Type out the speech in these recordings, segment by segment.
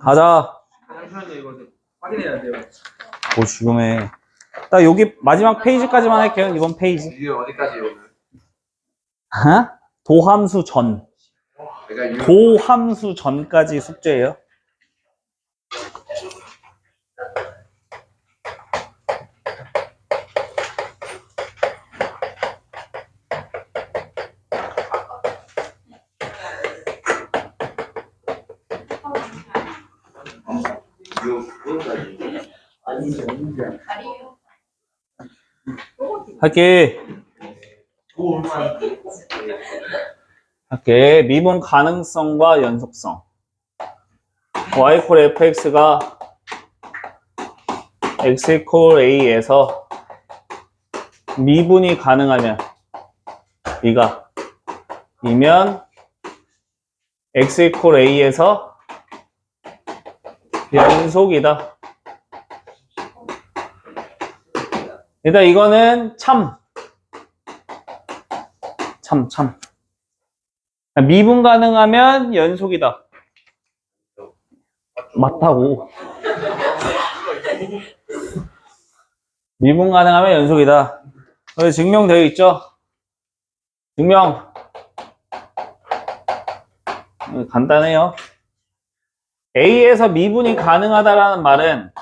가자. 잠시만요 이거 좀 확인해야 돼요. 오, 지금에. 나 여기 마지막 페이지까지만 할게요. 이번 페이지. 이게 어디까지 오늘? 어? 도함수 전. 유 도함수 전까지 숙제예요. 할게. 할게. 미분 가능성과 연속성. y 콜 fx가 x 콜 a에서 미분이 가능하면 이가 이면 x 콜 a에서 연속이다. 일단 이거는 참. 참, 참. 미분 가능하면 연속이다. 맞다고. 미분 가능하면 연속이다. 증명되어 있죠? 증명. 어, 간단해요. A에서 미분이 가능하다라는 말은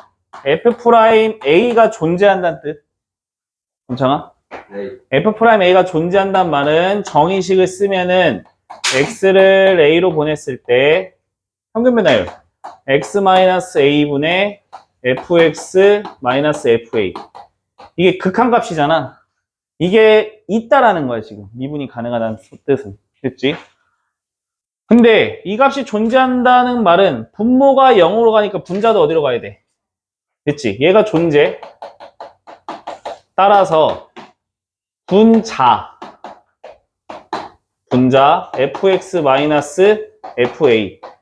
F'A가 존재한다는 뜻. 괜찮아? 네. F'A가 존재한다는 말은 정의식을 쓰면은 X를 A로 보냈을 때 평균 변화율 X-A분의 fx-fa 이게 극한값이잖아. 이게 있다라는 거야 지금 미분이 가능하다는 뜻은 됐지? 근데 이 값이 존재한다는 말은 분모가 0으로 가니까 분자도 어디로 가야 돼? 됐지? 얘가 존재 따라서 분자. 분자 fx-fa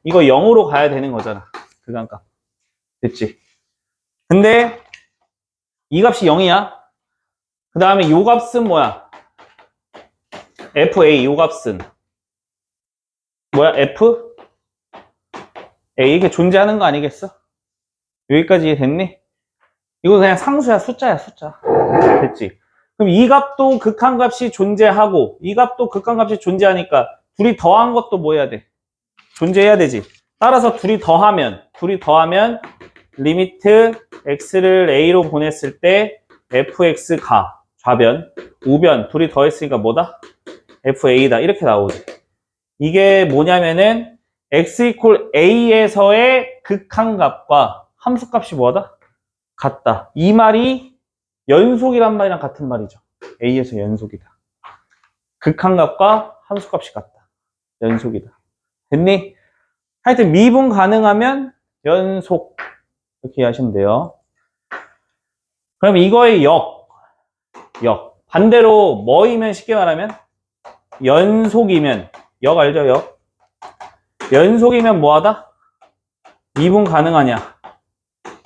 이거 0으로 가야 되는 거잖아. 그간값. 됐지? 근데 이 값이 0이야. 그 다음에 요 값은 뭐야? fa 요 값은. 뭐야? f? a 이게 존재하는 거 아니겠어? 여기까지 이해됐니? 이거 그냥 상수야 숫자야 숫자 됐지 그럼 이 값도 극한값이 존재하고 이 값도 극한값이 존재하니까 둘이 더한 것도 뭐 해야 돼? 존재해야 되지. 따라서 둘이 더하면 둘이 더하면 리미트 x를 a로 보냈을 때 fx 가 좌변 우변 둘이 더했으니까 뭐다? fa다 이렇게 나오지. 이게 뭐냐면은 x 이퀄 a에서의 극한값과 함수값이 뭐다? 같다. 이 말이 연속이란 말이랑 같은 말이죠. A에서 연속이다. 극한값과 함수값이 같다. 연속이다. 됐니? 하여튼 미분 가능하면 연속 이렇게 이해하시면 돼요. 그럼 이거의 역, 역. 반대로 뭐이면 쉽게 말하면 연속이면 역 알죠? 역. 연속이면 뭐하다? 미분 가능하냐?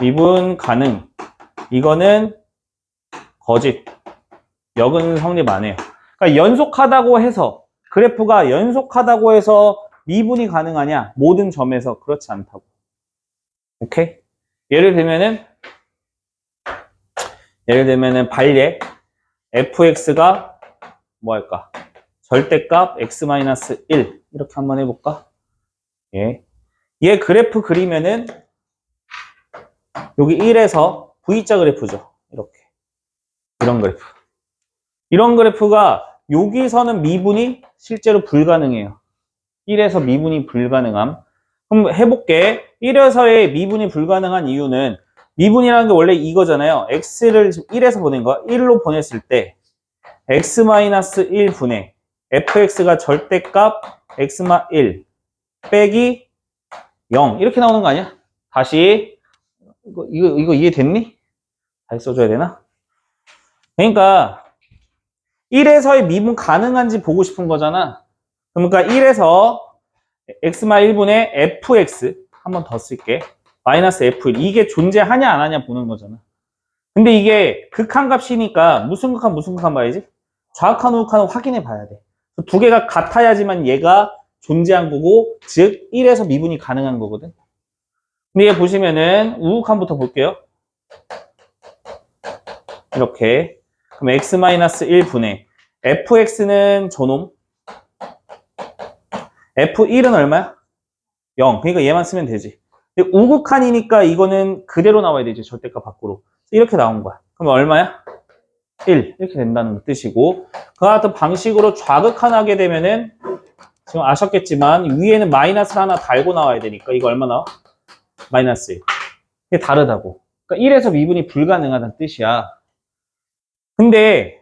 미분 가능. 이거는 거짓. 역은 성립 안 해요. 그러니까 연속하다고 해서 그래프가 연속하다고 해서 미분이 가능하냐? 모든 점에서 그렇지 않다고. 오케이? 예를 들면은 예를 들면은 발예 fx가 뭐 할까? 절대값 x-1 이렇게 한번 해볼까? 예. 얘 그래프 그리면은 여기 1에서 V자 그래프죠. 이렇게. 이런 그래프. 이런 그래프가 여기서는 미분이 실제로 불가능해요. 1에서 미분이 불가능함. 그럼 해볼게. 1에서의 미분이 불가능한 이유는 미분이라는 게 원래 이거잖아요. x를 지금 1에서 보낸 거 1로 보냈을 때 x-1 분의 fx가 절대값 x-1 빼기 0 이렇게 나오는 거 아니야? 다시 이거, 이거, 이거 이해됐니? 다시 써줘야 되나? 그러니까 1에서의 미분 가능한지 보고 싶은 거잖아. 그러니까 1에서 x-1분의 fx 한 번 더 쓸게. 마이너스 f1 이게 존재하냐 안 하냐 보는 거잖아. 근데 이게 극한값이니까 무슨 극한 무슨 극한 봐야지? 좌극한 우극한을 확인해 봐야 돼. 두 개가 같아야지만 얘가 존재한 거고, 즉 1에서 미분이 가능한 거거든. 근데 얘 보시면은 우극한부터 볼게요. 이렇게. 그럼 x-1분의 fx는 저놈. f1은 얼마야? 0. 그러니까 얘만 쓰면 되지. 근데 우극한이니까 이거는 그대로 나와야 되지. 절대값 밖으로. 이렇게 나온 거야. 그럼 얼마야? 1. 이렇게 된다는 뜻이고. 그와 같은 방식으로 좌극한 하게 되면은 지금 아셨겠지만 위에는 마이너스를 하나 달고 나와야 되니까 이거 얼마 나와? 마이너스 1. 이게 다르다고. 그러니까 1에서 미분이 불가능하다는 뜻이야. 근데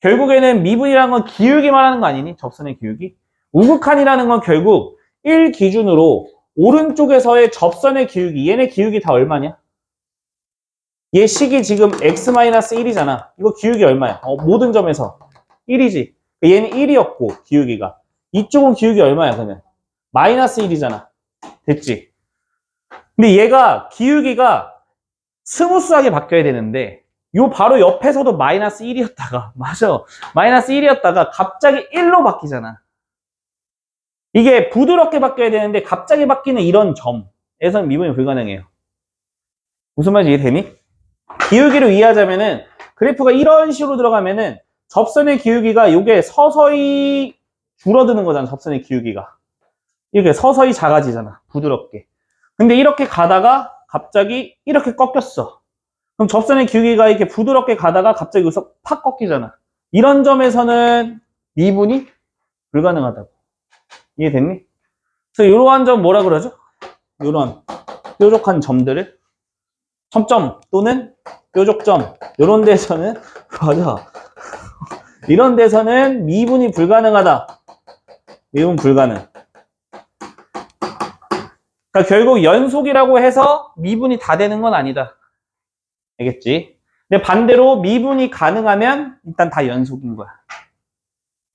결국에는 미분이라는 건 기울기 말하는 거 아니니? 접선의 기울기? 우극한이라는 건 결국 1 기준으로 오른쪽에서의 접선의 기울기, 얘네 기울기 다 얼마냐? 얘 식이 지금 x-1이잖아. 이거 기울기 얼마야? 어, 모든 점에서 1이지. 얘는 1이었고, 기울기가. 이쪽은 기울기 얼마야, 그러면? 마이너스 1이잖아. 됐지? 근데 얘가 기울기가 스무스하게 바뀌어야 되는데, 요 바로 옆에서도 마이너스 1이었다가, 맞아. 마이너스 1이었다가 갑자기 1로 바뀌잖아. 이게 부드럽게 바뀌어야 되는데 갑자기 바뀌는 이런 점에서는 미분이 불가능해요. 무슨 말인지 이해되니? 기울기를 이해하자면은 그래프가 이런 식으로 들어가면은 접선의 기울기가 이게 서서히 줄어드는 거잖아. 접선의 기울기가. 이렇게 서서히 작아지잖아. 부드럽게. 근데 이렇게 가다가 갑자기 이렇게 꺾였어. 그럼 접선의 기울기가 이렇게 부드럽게 가다가 갑자기 여기서 팍 꺾이잖아. 이런 점에서는 미분이 불가능하다고. 이해됐니? 그래서 이러한 점 뭐라 그러죠? 이런 뾰족한 점들을 첨점 또는 뾰족점 이런 데서는 맞아 이런 데서는 미분이 불가능하다 미분 불가능 그러니까 결국 연속이라고 해서 미분이 다 되는 건 아니다 알겠지? 근데 반대로 미분이 가능하면 일단 다 연속인 거야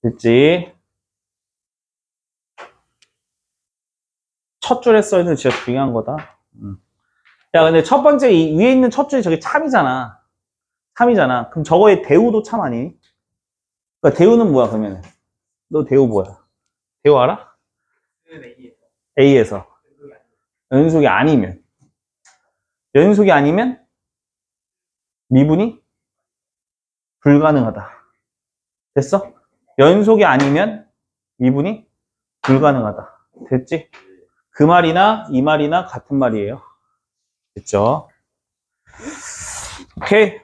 됐지? 첫 줄에 써 있는 진짜 중요한 거다. 음. 야, 근데 첫 번째 이 위에 있는 첫 줄이 저게 참이잖아. 참이잖아. 그럼 저거의 대우도 참 아니니? 그러니까 대우는 뭐야, 그러면? 너 대우 뭐야? 대우 알아? A에서. 연속이 아니면. 연속이 아니면 미분이 불가능하다. 됐어? 연속이 아니면 미분이 불가능하다. 됐지? 그 말이나 이 말이나 같은 말이에요. 됐죠? 오케이.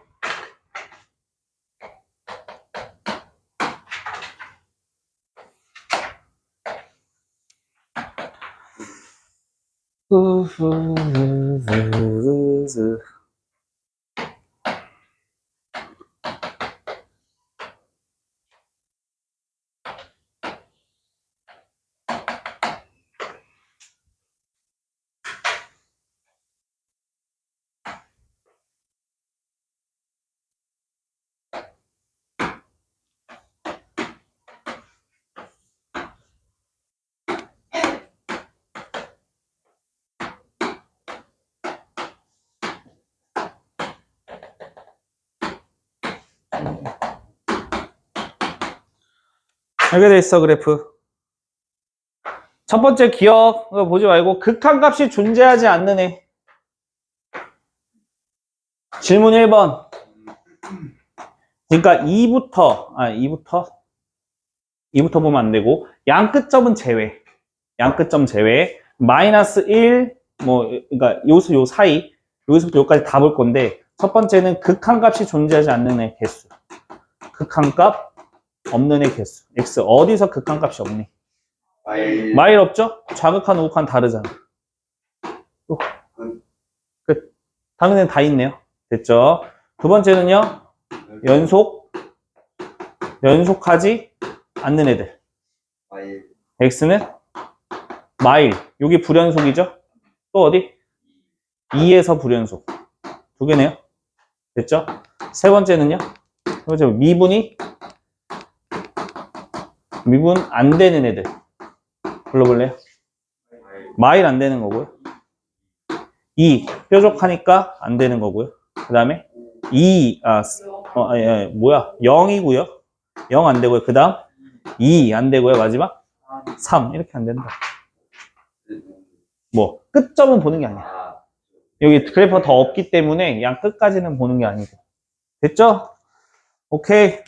이렇게 돼 있어, 그래프. 첫 번째 기억 보지 말고 극한값이 존재하지 않는 애. 질문 1번. 그러니까 2부터 아 2부터 2부터 보면 안 되고 양 끝점은 제외. 양 끝점 제외. 마이너스 1, 뭐 그러니까 요수 요 사이 여기서부터 여기까지 다 볼 건데 첫 번째는 극한값이 존재하지 않는 애 개수. 극한값 없는 애 개수. x 어디서 극한값이 없니? 마일 마일 없죠? 좌극한, 우극한 다르잖아. 또. 끝. 다른 애는 다 있네요. 됐죠? 두 번째는요, 연속, 연속하지 않는 애들. 마일 x는 마일. 여기 불연속이죠? 또 어디? 2에서 불연속. 두 개네요. 됐죠? 세 번째는요, 세 번째 미분이 미분 안 되는 애들. 불러볼래요? 마일 안 되는 거고요. 2 뾰족하니까 안 되는 거고요. 그 다음에 2 아, 스- 어, 아니, 아니, 뭐야 0이고요. 0 안 되고요. 그 다음 2 안 되고요. 마지막 3 이렇게 안 된다. 뭐 끝점은 보는 게 아니야. 아, 여기 그래프가 더 없기 때문에 양 끝까지는 보는 게 아니고. 됐죠? 오케이.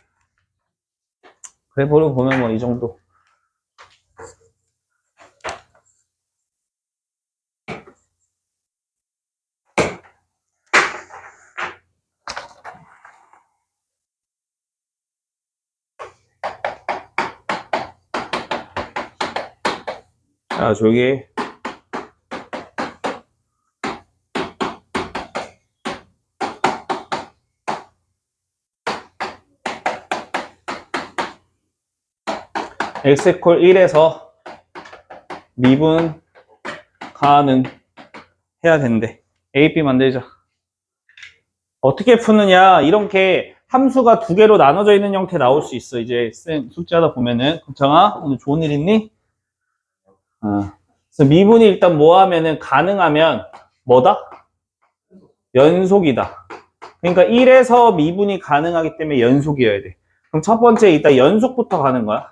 그래프를 보면 뭐 이 정도. 자, 저기 x 콜 1에서 미분 가능 해야 된대. A, B 만들자. 어떻게 푸느냐? 이렇게 함수가 두 개로 나눠져 있는 형태 나올 수 있어. 이제 쌤 숙제하다 보면은. 정아, 오늘 좋은 일 있니? 어. 미분이 일단 뭐 하면은 가능하면 뭐다? 연속이다. 그러니까 1에서 미분이 가능하기 때문에 연속이어야 돼. 그럼 첫 번째 이따 연속부터 가는 거야.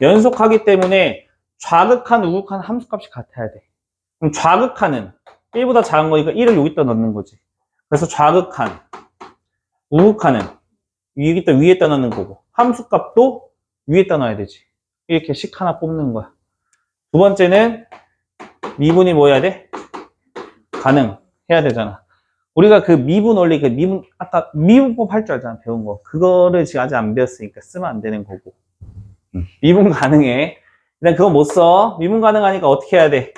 연속하기 때문에 좌극한, 우극한 함수값이 같아야 돼. 그럼 좌극한은 1보다 작은 거니까 1을 여기다 넣는 거지. 그래서 좌극한, 우극한은 여기다 위에다 넣는 거고 함수값도 위에다 넣어야 되지. 이렇게 식 하나 뽑는 거야. 두 번째는 미분이 뭐 해야 돼? 가능해야 되잖아. 우리가 그 미분 원리, 그 미분, 아까 미분법 할 줄 알잖아, 배운 거. 그거를 지금 아직 안 배웠으니까 쓰면 안 되는 거고. 미분 가능해. 일단 그거 못 써. 미분 가능하니까 어떻게 해야 돼?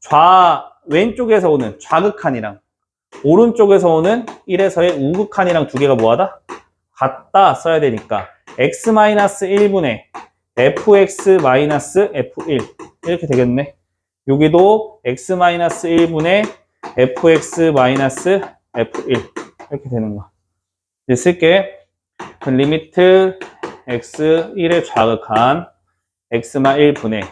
좌, 왼쪽에서 오는 좌극한이랑 오른쪽에서 오는 1에서의 우극한이랑 두 개가 뭐하다? 같다 써야 되니까 x-1분의 fx-f1 이렇게 되겠네. 여기도 x-1분의 fx-f1 이렇게 되는 거야. 이제 쓸게. 그 리미트 x 1의 좌극한 x만 1분의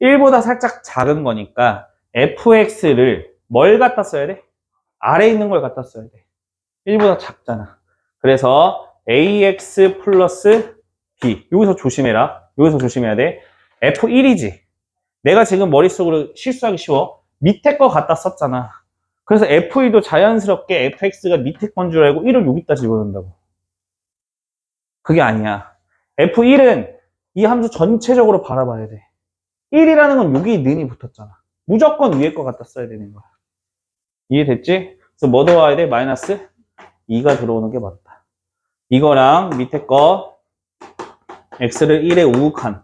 1보다 살짝 작은 거니까 fx를 뭘 갖다 써야 돼? 아래 있는 걸 갖다 써야 돼. 1보다 작잖아. 그래서 ax 플러스 b 여기서 조심해라. 여기서 조심해야 돼. f1이지. 내가 지금 머릿속으로 실수하기 쉬워. 밑에 거 갖다 썼잖아. 그래서 f1도 자연스럽게 fx가 밑에 건 줄 알고 1을 여기다 집어넣는다고. 그게 아니야. F1은 이 함수 전체적으로 바라봐야 돼. 1이라는 건 여기 는이 붙었잖아. 무조건 위에 거 갖다 써야 되는 거야. 이해됐지? 그래서 뭐 들어와야 돼? 마이너스 2가 들어오는 게 맞다. 이거랑 밑에 거 x를 1에 우극한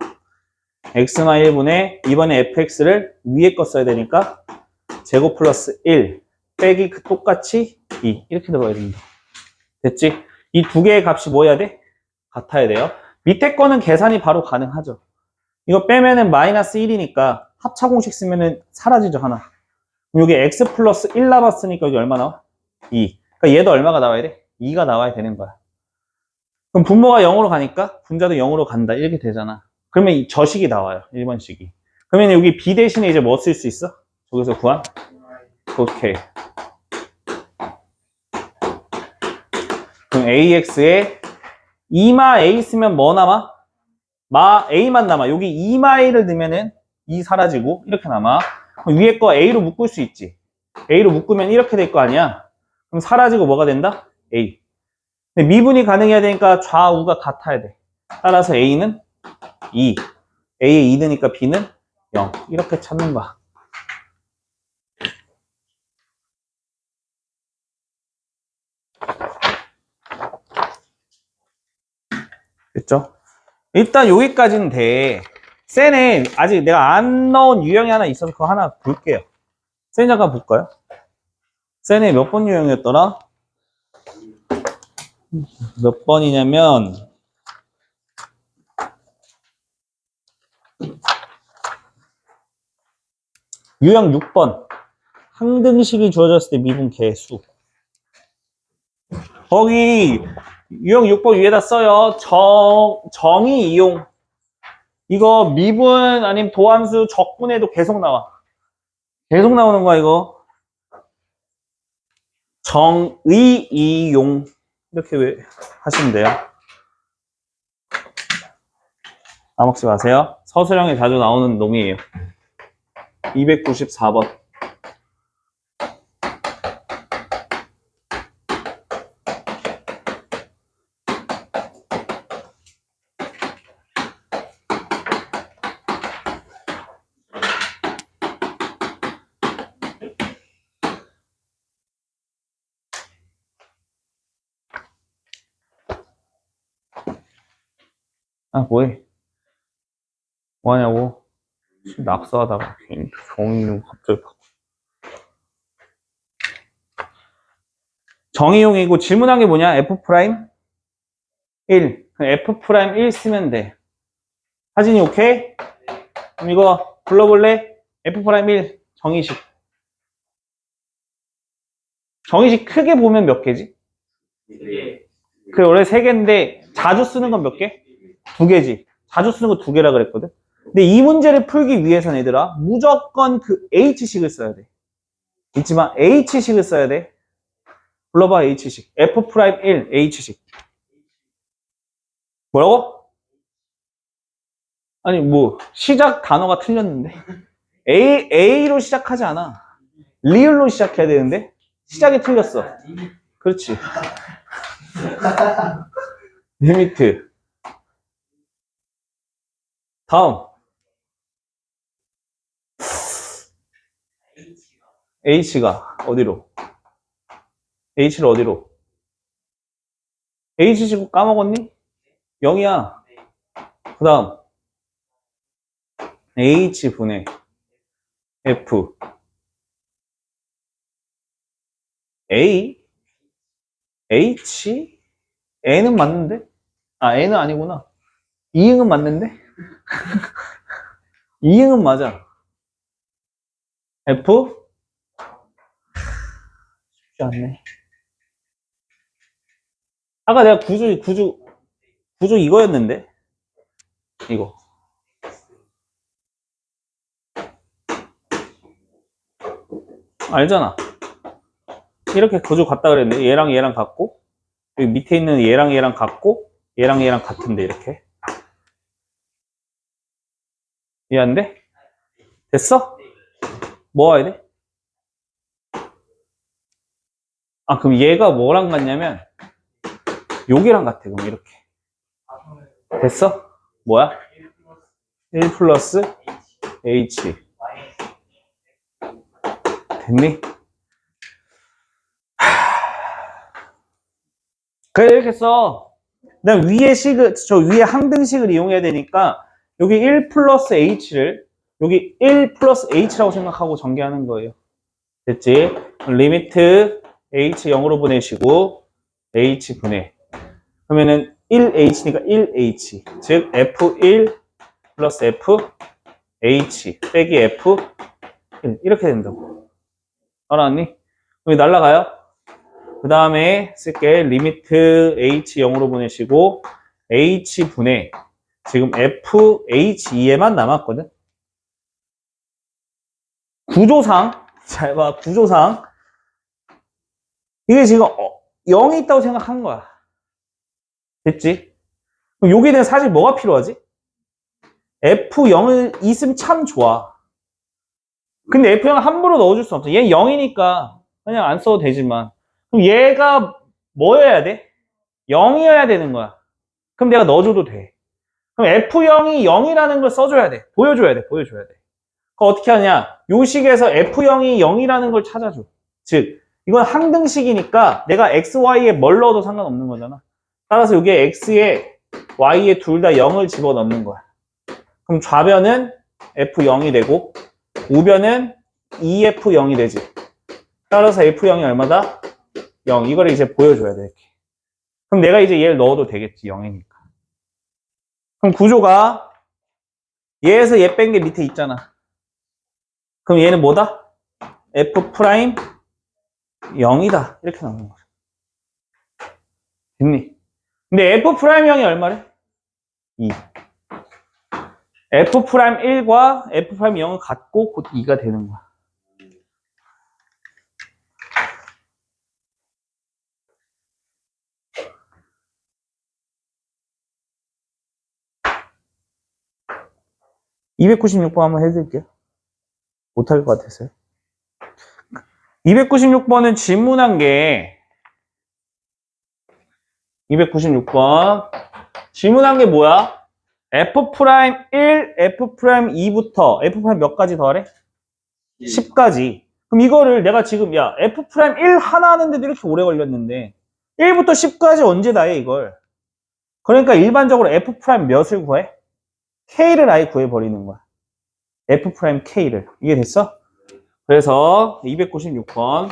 x만 1분의 이번에 fx를 위에 거 써야 되니까 제곱 플러스 1 빼기 그 똑같이 2 이렇게 들어가야 됩니다. 됐지? 이 두 개의 값이 뭐 해야 돼? 같아야 돼요. 밑에 거는 계산이 바로 가능하죠. 이거 빼면은 마이너스 1이니까 합차 공식 쓰면은 사라지죠, 하나. 여기 x 플러스 1 남았으니까 여기 얼마 나와? 2. 그러니까 얘도 얼마가 나와야 돼? 2가 나와야 되는 거야. 그럼 분모가 0으로 가니까 분자도 0으로 간다. 이렇게 되잖아. 그러면 이 저식이 나와요. 1번식이. 그러면 여기 b 대신에 이제 뭐 쓸 수 있어? 저기서 구한? 오케이. 그럼 ax에 2마 a 있으면 뭐 남아? 마 a만 남아. 여기 2마 a를 넣으면은 2 사라지고 이렇게 남아. 그럼 위에 거 a로 묶을 수 있지. a로 묶으면 이렇게 될 거 아니야. 그럼 사라지고 뭐가 된다? a. 근데 미분이 가능해야 되니까 좌우가 같아야 돼. 따라서 a는 2. a에 2 넣으니까 b는 0. 이렇게 찾는 거야. 됐죠? 일단 여기까지는 돼. 센에 아직 내가 안 넣은 유형이 하나 있어서 그거 하나 볼게요. 센 잠깐 볼까요? 센에 몇 번 유형이었더라? 몇 번이냐면 유형 6번 항등식이 주어졌을 때 미분 개수 거기 유형 6번 위에다 써요. 정, 정의 이용. 이거 미분 아니면 도함수 적분해도 계속 나와. 계속 나오는 거야, 이거. 정의 이용. 이렇게 왜 하시면 돼요. 까먹지 마세요. 서술형에 자주 나오는 놈이에요. 294번. 아, 뭐해? 뭐하냐고? 지금 낙서하다가 괜히 종이용 갑자기 바꿔. 정의용이고 질문한 게 뭐냐? F 프라임 1. 그럼 F 프라임 1 쓰면 돼. 사진이 오케이? 그럼 이거 불러볼래? F 프라임 1 정의식. 정의식 크게 보면 몇 개지? 예. 그 원래 세 개인데 자주 쓰는 건 몇 개? 두 개지. 자주 쓰는 거 두 개라 그랬거든. 근데 이 문제를 풀기 위해서는 얘들아 무조건 그 H식을 써야 돼. 있지만 H식을 써야 돼. 불러봐 H식. F'1 H식. 뭐라고? 아니 뭐 시작 단어가 틀렸는데 A A로 시작하지 않아. 리을로 시작해야 되는데 시작이 틀렸어. 그렇지. 리미트. 다음. H가 어디로? H를 어디로? H 지고 까먹었니? 0이야. 그 다음. H 분의 F. A? H? N은 맞는데? 아, N은 아니구나. 이응은 맞는데? 이응은 맞아. F? 쉽지 않네. 아까 내가 구조, 구조, 구조 이거였는데? 이거. 알잖아. 이렇게 구조 같다 그랬는데, 얘랑 얘랑 같고, 여기 밑에 있는 얘랑 얘랑 같고, 얘랑 얘랑 같은데, 이렇게. 이해 안 돼? 됐어? 뭐 와야 돼? 아, 그럼 얘가 뭐랑 같냐면, 여기랑 같아, 그럼 이렇게. 됐어? 뭐야? 1 플러스 H. 됐니? 그래, 이렇게 써. 그 다음 위에 식을, 저 위에 항등식을 이용해야 되니까, 여기 1 플러스 H를 여기 1 플러스 H라고 생각하고 전개하는 거예요. 됐지? 리미트 H 0으로 보내시고 H 분해. 그러면은 1H니까 1H. 즉 F1 플러스 F H 빼기 F 1 이렇게 된다고. 알았니? 여기 날라가요. 그 다음에 쓸게 리미트 H 0으로 보내시고 H 분해 지금 FHE에만 남았거든. 구조상, 잘 봐, 구조상. 이게 지금 어, 0이 있다고 생각한 거야. 됐지? 그럼 여기는 사실 뭐가 필요하지? F0을 있으면 참 좋아. 근데 F0을 함부로 넣어줄 수 없어. 얘는 0이니까 그냥 안 써도 되지만. 그럼 얘가 뭐여야 돼? 0이어야 되는 거야. 그럼 내가 넣어줘도 돼. 그럼 F0이 0이라는 걸 써줘야 돼. 보여줘야 돼. 보여줘야 돼. 그 어떻게 하냐? 요 식에서 F0이 0이라는 걸 찾아줘. 즉, 이건 항등식이니까 내가 X, Y에 뭘 넣어도 상관없는 거잖아. 따라서 이게 X에 Y에 둘 다 0을 집어넣는 거야. 그럼 좌변은 F0이 되고 우변은 EF0이 되지. 따라서 F0이 얼마다? 0. 이거를 이제 보여줘야 돼. 이렇게. 그럼 내가 이제 얘를 넣어도 되겠지. 0이니까. 그럼 구조가 얘에서 얘 뺀 게 밑에 있잖아. 그럼 얘는 뭐다? F 프라임 0이다. 이렇게 나오는 거죠. 됐니? 근데 F 프라임 0이 얼마래? 2. F 프라임 1과 F 프라임 0을 갖고 곧 2가 되는 거야. 296번 한번 해드릴게요. 못할 것 같아서요. 296번은 질문한 게 296번 질문한 게 뭐야? f 프라임 1, f 프라임 2부터 f 프라임 몇 가지 더하래? 10까지. 그럼 이거를 내가 지금 야 f 프라임 1 하나 하는데도 이렇게 오래 걸렸는데 1부터 10까지 언제 다해 이걸? 그러니까 일반적으로 f 프라임 몇을 구해? K를 아예 구해버리는 거야. f 프라임 k를 이게 됐어? 그래서 296번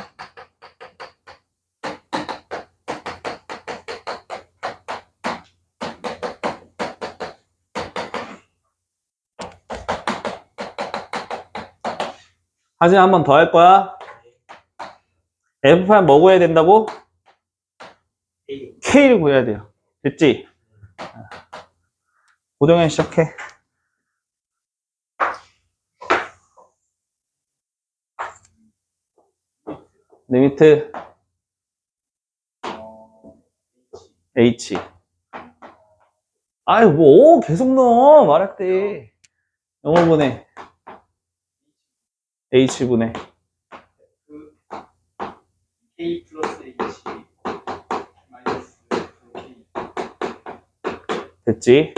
사진 한번 더 할 거야. f 프라임 뭐 구해야 된다고? k를 구해야 돼요. 됐지? 고정현 시작해. 리미트 H. 아유 뭐 오, 계속 넣어 말할 때 영어 분해. H 분해. K 플러스 H 마이너스 K. 됐지?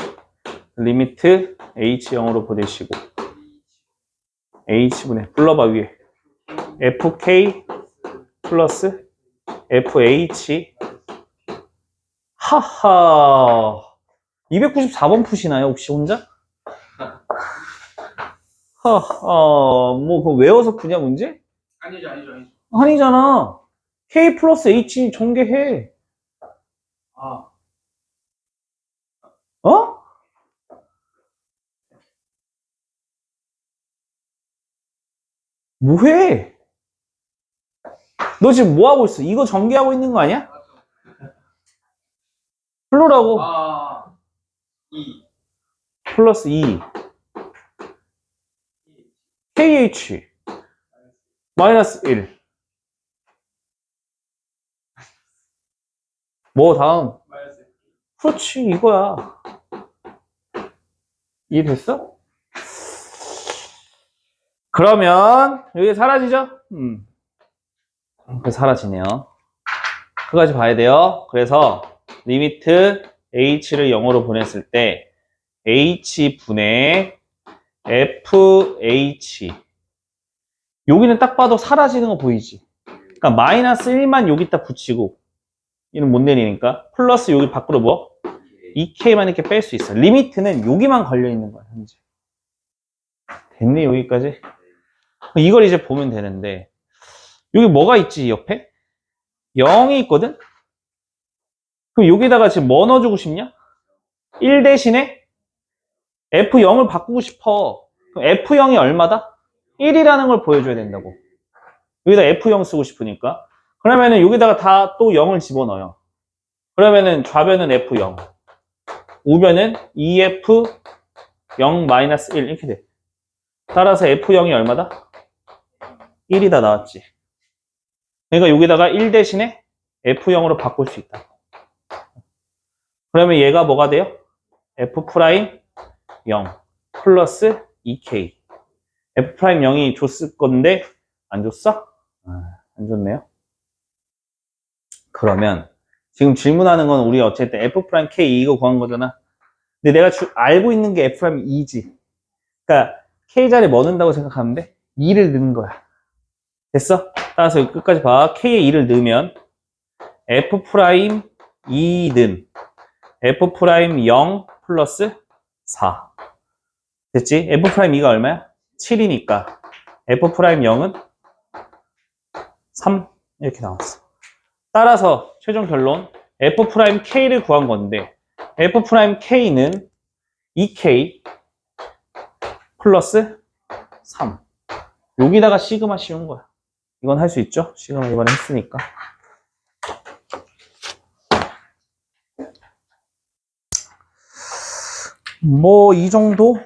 리미트 H 0으로 보내시고. H 분해. 불러봐 위에. FK 플러스 FH 하하 294번 푸시나요 혹시 혼자? 하하 뭐 그거 외워서 푸냐 문제? 아니죠 아니죠 아니죠 아니잖아 K 플러스 H 전개해 아 어? 뭐해? 너 지금 뭐 하고 있어? 이거 전개하고 있는 거 아니야? 플로라고 아 E 플러스 2 KH 마이너스 1 뭐 다음 그렇지 이거야 이해됐어? 그러면 여기 사라지죠? 음. 그 사라지네요 그까지 봐야 돼요 그래서 리미트 h를 0으로 보냈을 때 h분의 fh 여기는 딱 봐도 사라지는 거 보이지? 그러니까 마이너스 1만 여기다 붙이고 얘는 못 내리니까 플러스 여기 밖으로 뭐? 2K만 이렇게 뺄 수 있어. 리미트는 여기만 걸려 있는 거야, 현재. 됐네, 여기까지. 이걸 이제 보면 되는데, 여기 뭐가 있지, 옆에? 0이 있거든? 그럼 여기다가 지금 뭐 넣어주고 싶냐? 1 대신에 F0을 바꾸고 싶어. 그럼 F0이 얼마다? 1이라는 걸 보여줘야 된다고. 여기다 F0 쓰고 싶으니까. 그러면은 여기다가 다 또 0을 집어넣어요. 그러면은 좌변은 F0. 우변은 EF 0-1 이렇게 돼. 따라서 F0이 얼마다? 1이다 나왔지. 그러니까 여기다가 1 대신에 F0으로 바꿀 수 있다. 그러면 얘가 뭐가 돼요? F 프라임 0 플러스 2K. F 프라임 0이 줬을 건데 안 줬어? 아, 안 좋네요. 그러면 지금 질문하는 건 우리 어쨌든 F 프라임 K 이거 구한 거잖아. 근데 내가 주- 알고 있는 게 F 프라임 2지. 그러니까 K 자리에 뭐 넣는다고 생각하는데 2를 넣는 거야. 됐어? 따라서 끝까지 봐. K에 2를 넣으면 F 프라임 2는 F 프라임 0 플러스 4. 됐지? F 프라임 2가 얼마야? 7이니까 F 프라임 0은 3 이렇게 나왔어. 따라서 최종 결론 f 프라임 k를 구한 건데 f 프라임 k는 2k 플러스 3 여기다가 시그마 씌운 거야 이건 할 수 있죠 시그마 이번에 했으니까 뭐 이 정도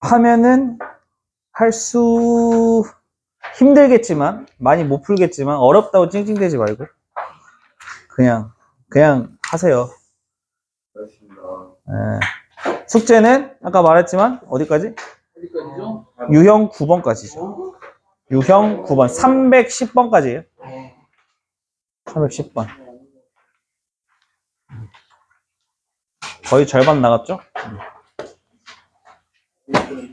하면은 할 수 힘들겠지만 많이 못 풀겠지만 어렵다고 찡찡대지 말고 그냥 그냥 하세요. 예. 숙제는 아까 말했지만 어디까지? 유형 9번까지죠. 유형 9번 310번까지예요. 310번. 거의 절반 나갔죠? 네.